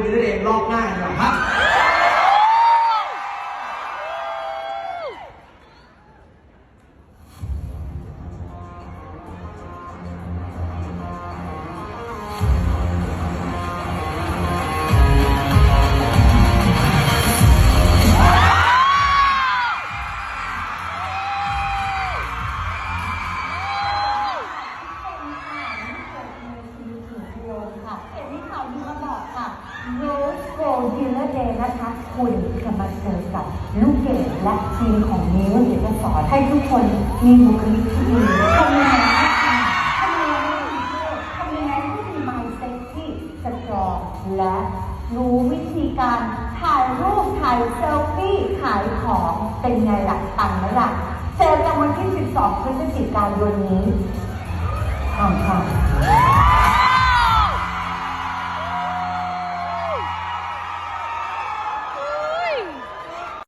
ดูนั่นเองรอบหน้าดีกว่าครับ Rose Gold Dealer Day นะคะ คุณจะมาเจอกับลูกเกดและทีมของนิ้วเดี๋ยวจะสอนให้ทุกคนมีบุคลิกที่ดีทำยังไงทำยังไงทำยังไงให้มี mindset ที่สตรองและรู้วิธีการถ่ายรูปถ่ายเซลฟี่ขายของเป็นไงล่ะปังไหมล่ะเจอกันวันที่ 12 พฤศจิกายนนี้